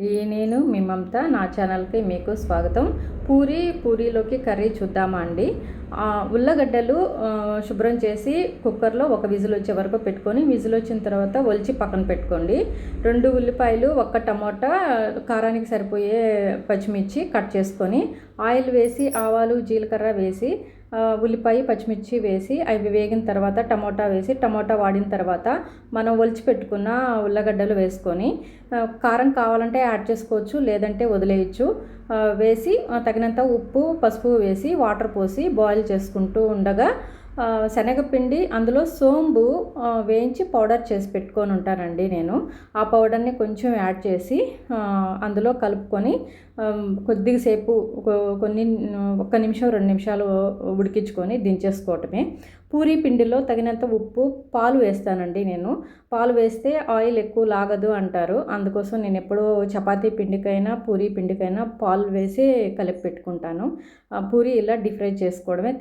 నేను మీ మమత నా ఛానల్కి మీకు స్వాగతం. పూరి పూరీలోకి కర్రీ చూద్దామా అండి? ఉల్లగడ్డలు శుభ్రం చేసి కుక్కర్లో ఒక విజిల్ వచ్చే వరకు పెట్టుకొని విజిల్ వచ్చిన తర్వాత ఒలిచి పక్కన పెట్టుకోండి. రెండు ఉల్లిపాయలు ఒక్క టమోటా కారానికి సరిపోయే పచ్చిమిర్చి కట్ చేసుకొని ఆయిల్ వేసి ఆవాలు జీలకర్ర వేసి ఉల్లిపాయ పచ్చిమిర్చి వేసి అవి వేగిన తర్వాత టమోటా వేసి టమోటా వాడిన తర్వాత మనం ఒలిచి పెట్టుకున్న ఉల్లగడ్డలు వేసుకొని కారం కావాలంటే యాడ్ చేసుకోవచ్చు లేదంటే వదిలేయచ్చు. వేసి తగినంత ఉప్పు పసుపు వేసి వాటర్ పోసి బాయిల్ చేసుకుంటూ ఉండగా శనగపిండి అందులో సోంబు వేయించి పౌడర్ చేసి పెట్టుకొని ఉంటానండి నేను. ఆ పౌడర్ని కొంచెం యాడ్ చేసి అందులో కలుపుకొని కొద్దిసేపు కొన్ని ఒక్క నిమిషం రెండు నిమిషాలు ఉడికించుకొని దించేసుకోవటమే. పూరీ పిండిలో తగినంత ఉప్పు పాలు వేస్తానండి నేను. పాలు వేస్తే ఆయిల్ ఎక్కువ లాగదు అంటారు. అందుకోసం నేను ఎప్పుడూ చపాతీ పిండికైనా పూరీ పిండికైనా పాలు వేసి కలిపి పెట్టుకుంటాను. పూరీ ఇలా డిఫ్రై చేసుకోవడమే.